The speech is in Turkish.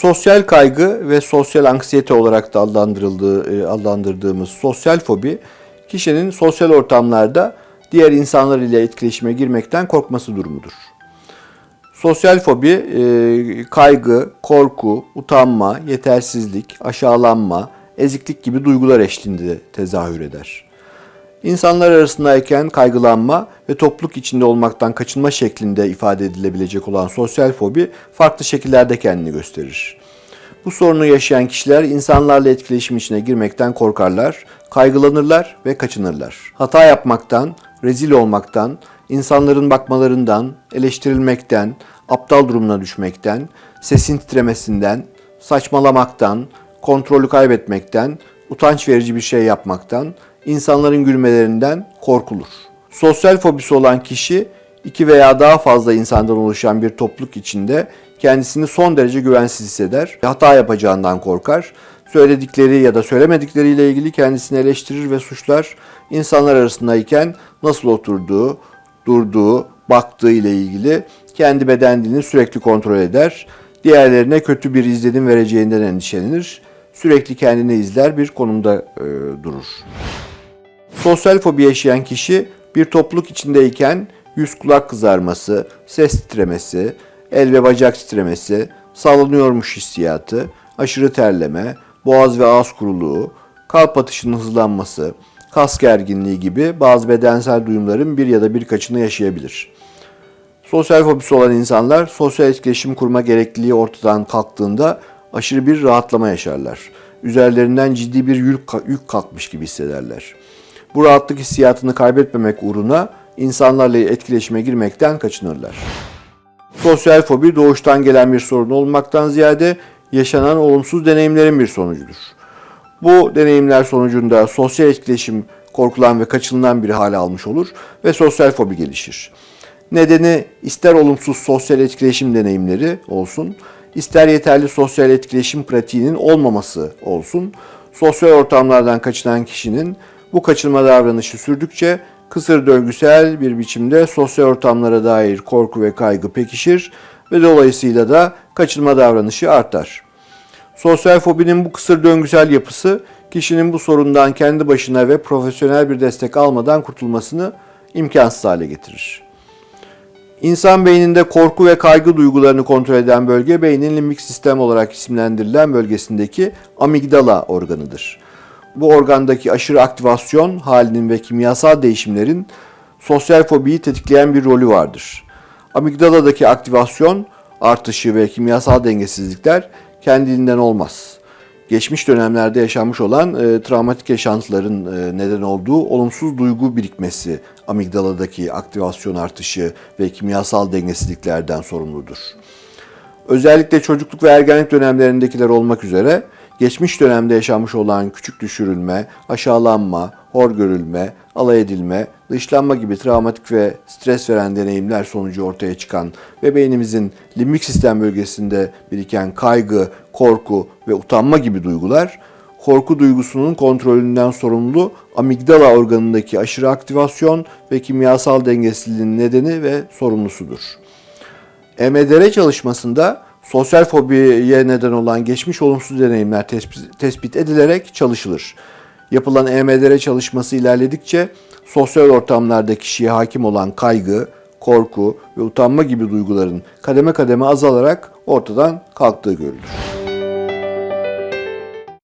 Sosyal kaygı ve sosyal anksiyete olarak da adlandırıldığı, e, adlandırdığımız sosyal fobi, kişinin sosyal ortamlarda diğer insanlar ile etkileşime girmekten korkması durumudur. Sosyal fobi, e, kaygı, korku, utanma, yetersizlik, aşağılanma, eziklik gibi duygular eşliğinde tezahür eder. İnsanlar arasındayken kaygılanma ve topluluk içinde olmaktan kaçınma şeklinde ifade edilebilecek olan sosyal fobi farklı şekillerde kendini gösterir. Bu sorunu yaşayan kişiler insanlarla etkileşim içine girmekten korkarlar, kaygılanırlar ve kaçınırlar. Hata yapmaktan, rezil olmaktan, insanların bakmalarından, eleştirilmekten, aptal durumuna düşmekten, sesin titremesinden, saçmalamaktan, kontrolü kaybetmekten, utanç verici bir şey yapmaktan, insanların gülmelerinden korkulur. Sosyal fobisi olan kişi iki veya daha fazla insandan oluşan bir topluluk içinde kendisini son derece güvensiz hisseder, hata yapacağından korkar, söyledikleri ya da söylemedikleriyle ilgili kendisini eleştirir ve suçlar, insanlar arasındayken nasıl oturduğu, durduğu, baktığı ile ilgili kendi beden dilini sürekli kontrol eder, diğerlerine kötü bir izlenim vereceğinden endişelenir, sürekli kendini izler bir konumda e, durur. Sosyal fobi yaşayan kişi bir topluluk içindeyken yüz kulak kızarması, ses titremesi, el ve bacak titremesi, sallanıyormuş hissiyatı, aşırı terleme, boğaz ve ağız kuruluğu, kalp atışının hızlanması, kas gerginliği gibi bazı bedensel duyumların bir ya da birkaçını yaşayabilir. Sosyal fobisi olan insanlar sosyal etkileşim kurma gerekliliği ortadan kalktığında aşırı bir rahatlama yaşarlar. Üzerlerinden ciddi bir yük, yük kalkmış gibi hissederler. Bu rahatlık hissiyatını kaybetmemek uğruna insanlarla etkileşime girmekten kaçınırlar. Sosyal fobi doğuştan gelen bir sorun olmaktan ziyade yaşanan olumsuz deneyimlerin bir sonucudur. Bu deneyimler sonucunda sosyal etkileşim korkulan ve kaçınılan bir hale almış olur ve sosyal fobi gelişir. Nedeni ister olumsuz sosyal etkileşim deneyimleri olsun, ister yeterli sosyal etkileşim pratiğinin olmaması olsun, sosyal ortamlardan kaçınan kişinin bu kaçınma davranışı sürdükçe kısır döngüsel bir biçimde sosyal ortamlara dair korku ve kaygı pekişir ve dolayısıyla da kaçınma davranışı artar. Sosyal fobinin bu kısır döngüsel yapısı kişinin bu sorundan kendi başına ve profesyonel bir destek almadan kurtulmasını imkansız hale getirir. İnsan beyninde korku ve kaygı duygularını kontrol eden bölge beynin limbik sistem olarak isimlendirilen bölgesindeki amigdala organıdır. Bu organdaki aşırı aktivasyon halinin ve kimyasal değişimlerin sosyal fobiyi tetikleyen bir rolü vardır. Amigdaladaki aktivasyon artışı ve kimyasal dengesizlikler kendiliğinden olmaz. Geçmiş dönemlerde yaşanmış olan e, travmatik yaşantıların e, neden olduğu olumsuz duygu birikmesi amigdaladaki aktivasyon artışı ve kimyasal dengesizliklerden sorumludur. Özellikle çocukluk ve ergenlik dönemlerindekiler olmak üzere geçmiş dönemde yaşanmış olan küçük düşürülme, aşağılanma, hor görülme, alay edilme, dışlanma gibi travmatik ve stres veren deneyimler sonucu ortaya çıkan ve beynimizin limbik sistem bölgesinde biriken kaygı, korku ve utanma gibi duygular, korku duygusunun kontrolünden sorumlu amigdala organındaki aşırı aktivasyon ve kimyasal dengesizliğin nedeni ve sorumlusudur. EMDR çalışmasında sosyal fobiye neden olan geçmiş olumsuz deneyimler tespit, edilerek çalışılır. Yapılan EMDR çalışması ilerledikçe sosyal ortamlarda kişiye hakim olan kaygı, korku ve utanma gibi duyguların kademe kademe azalarak ortadan kalktığı görülür.